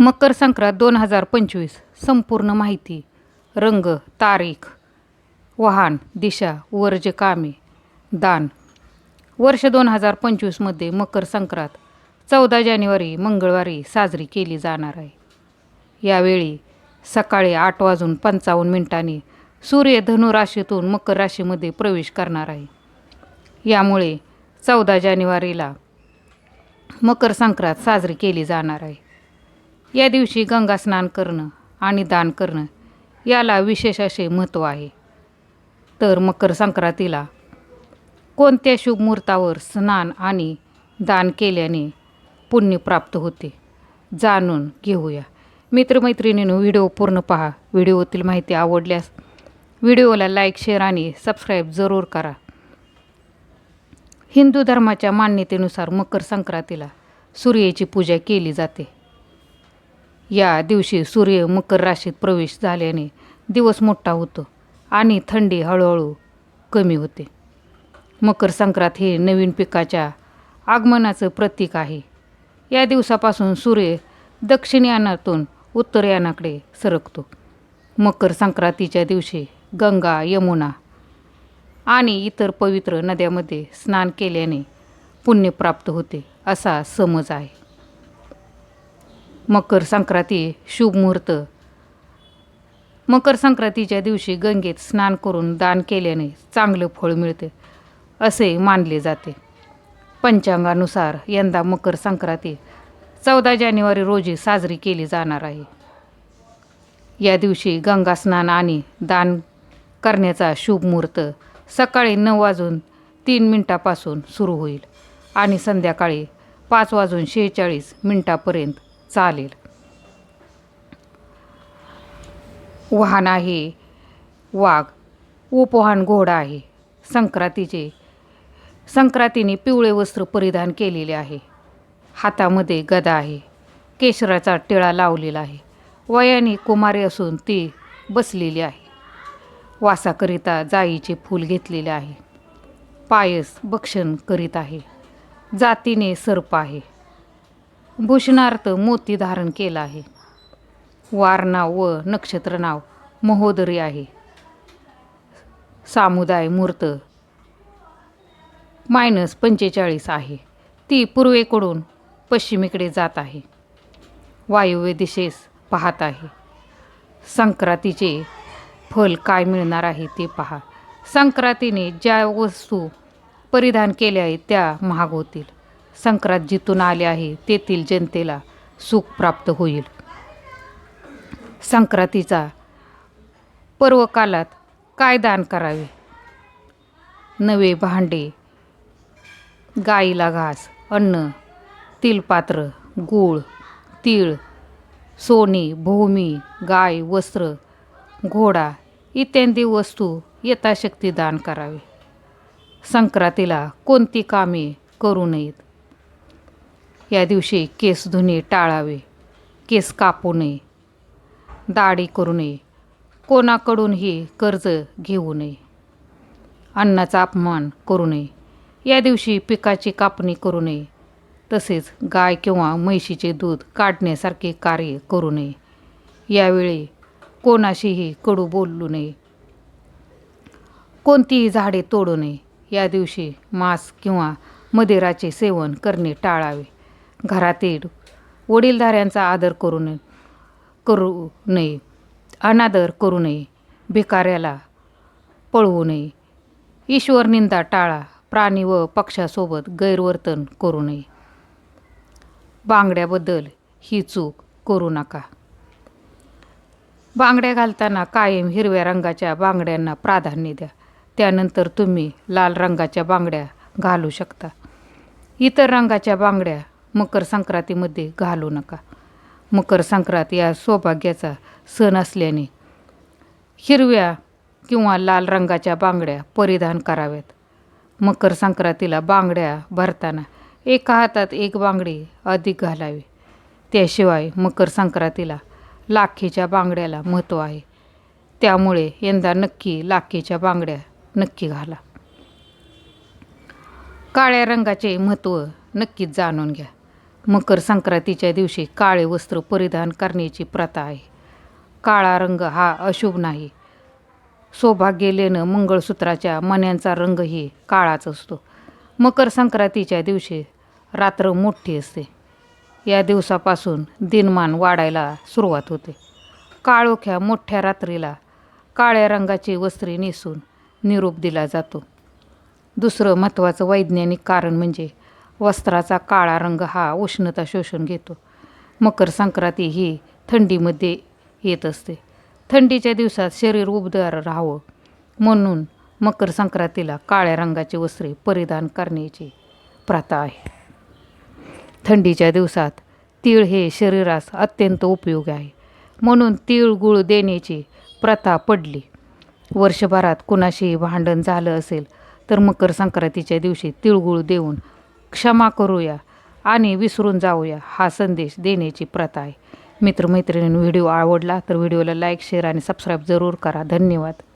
मकर संक्रांत दोन हजार पंचवीस. संपूर्ण माहिती रंग तारीख वाहन दिशा वर्ज कामे दान. वर्ष दोन हजार पंचवीसमध्ये मकर संक्रांत चौदा जानेवारी मंगळवारी साजरी केली जाणार आहे. यावेळी सकाळी आठ वाजून पंचावन्न मिनिटांनी सूर्य धनुराशीतून मकर राशीमध्ये प्रवेश करणार आहे. यामुळे चौदा जानेवारीला मकर संक्रांत साजरी केली जाणार आहे. या दिवशी गंगा स्नान करणं आणि दान करणं याला विशेष असे महत्त्व आहे. तर मकर संक्रांतीला कोणत्या शुभ मुहूर्तावर स्नान आणि दान केल्याने पुण्य प्राप्त होते जाणून घेऊया. मित्रमैत्रिणीनं व्हिडिओ पूर्ण पहा. व्हिडिओतील माहिती आवडल्यास व्हिडिओला लाईक शेअर आणि सबस्क्राईब जरूर करा. हिंदू धर्माच्या मान्यतेनुसार मकर संक्रांतीला सूर्याची पूजा केली जाते. या दिवशी सूर्य मकर राशीत प्रवेश झाल्याने दिवस मोठा होतो आणि थंडी हळूहळू कमी होते. मकर संक्रांत हे नवीन पिकाच्या आगमनाचं प्रतीक आहे. या दिवसापासून सूर्य दक्षिणयानातून उत्तरयानाकडे सरकतो. मकर संक्रांतीच्या दिवशी गंगा यमुना आणि इतर पवित्र नद्यामध्ये स्नान केल्याने पुण्य प्राप्त होते असा समज आहे. मकर संक्रांती शुभ मुहूर्त. मकर संक्रांतीच्या दिवशी गंगेत स्नान करून दान केल्याने चांगलं फळ मिळते असे मानले जाते. पंचांगानुसार यंदा मकर संक्रांती चौदा जानेवारी रोजी साजरी केली जाणार आहे. या दिवशी गंगा स्नान आणि दान करण्याचा शुभ मुहूर्त सकाळी नऊ वाजून तीन मिनटापासून सुरू होईल आणि संध्याकाळी पाच वाजून शेहेचाळीस मिनटापर्यंत चालेल. वाहन आहे वाघ उपवाहन घोडा आहे. संक्रांतीचे संक्रांतीने पिवळे वस्त्र परिधान केलेले आहे. हातामध्ये गदा आहे. केशराचा टिळा लावलेला आहे. वयाने कुमारी असून ती बसलेली आहे. वासाकरिता जाईचे फूल घेतलेले आहे. पायस भक्षण करीत आहे. जातीने सर्प आहे. भूषणार्थ मोती धारण केला आहे. वारनाव व नक्षत्र नाव महोदरी आहे. सामुदाय मूर्त मायनस पंचेचाळीस आहे. ती पूर्वेकडून पश्चिमेकडे जात आहे. वायव्य दिशेस पाहत आहे. संक्रांतीचे फल काय मिळणार आहे ते पहा. संक्रांतीने ज्या वस्तू परिधान केल्या आहेत त्या महाग होतील. संक्रांत जिथून आले आहे तेथील जनतेला सुख प्राप्त होईल. संक्रांतीचा पर्वकालात काय दान करावे? नवे भांडे गाईला घास अन्न तिलपात्र गूळ तीळ सोने भूमी गाय वस्त्र घोडा इत्यादी वस्तू यथाशक्ती दान करावे. संक्रांतीला कोणती कामे करू नयेत? या दिवशी केस धुणे टाळावे केस कापू नये दाढी करू नये कोणाकडूनही कर्ज घेऊ नये अन्नाचा अपमान करू नये या दिवशी पिकाची कापणी करू नये तसेच गाय किंवा म्हैशीचे दूध काढण्यासारखे कार्य करू नये यावेळी कोणाशीही कडू बोलू नये. कोणतीही झाडे तोडू नये. या दिवशी मांस किंवा मदिराचे सेवन करणे टाळावे. घरातील वडीलधाऱ्यांचा आदर करू नये करू नये अनादर करू नये भिकाऱ्याला पळवू नये ईश्वर निंदा टाळा प्राणी व पक्षासोबत गैरवर्तन करू नये. बांगड्याबद्दल ही चूक करू नका. बांगड्या घालताना कायम हिरव्या रंगाच्या बांगड्यांना प्राधान्य द्या. त्यानंतर तुम्ही लाल रंगाच्या बांगड्या घालू शकता. इतर रंगाच्या बांगड्या मकर संक्रांतीमध्ये घालू नका. मकर संक्रांत या सौभाग्याचा सण असल्याने हिरव्या किंवा लाल रंगाच्या बांगड्या परिधान कराव्यात. मकर संक्रांतीला बांगड्या भरताना एका हातात एक बांगडी अधिक घालावी. त्याशिवाय मकर संक्रांतीला लाखेच्या बांगड्याला महत्त्व आहे. त्यामुळे यंदा नक्की लाखेच्या बांगड्या नक्की घाला. काळ्या रंगाचे महत्त्व नक्कीच जाणून घ्या. मकर संक्रांतीच्या दिवशी काळे वस्त्र परिधान करण्याची प्रथा आहे. काळा रंग हा अशुभ नाही. सौभाग्य लेणं मंगळसूत्राच्या मण्यांचा रंगही काळाच असतो. मकर संक्रांतीच्या दिवशी रात्र मोठी असते. या दिवसापासून दिनमान वाढायला सुरुवात होते. काळोख्या मोठ्या रात्रीला काळ्या रंगाची वस्त्रे नेसून निरोप दिला जातो. दुसरं महत्त्वाचं वैज्ञानिक कारण म्हणजे वस्त्राचा काळा रंग हा उष्णता शोषून घेतो. मकर संक्रांती ही थंडीमध्ये येत असते. थंडीच्या दिवसात शरीर उबदार राहावं म्हणून मकर संक्रांतीला काळ्या रंगाची वस्त्रे परिधान करण्याची प्रथा आहे. थंडीच्या दिवसात तीळ हे शरीरास अत्यंत उपयोगी आहे. म्हणून तीळ गुळ देण्याची प्रथा पडली. वर्षभरात कुणाशी भांडण झालं असेल तर मकर संक्रांतीच्या दिवशी तिळगुळ देऊन क्षमा करूया आणि विसरून जाऊया हा संदेश देण्याची प्रथा आहे. मित्रमैत्रिणींनी व्हिडिओ आवडला तर व्हिडिओला लाईक शेअर आणि सबस्क्राईब जरूर करा. धन्यवाद.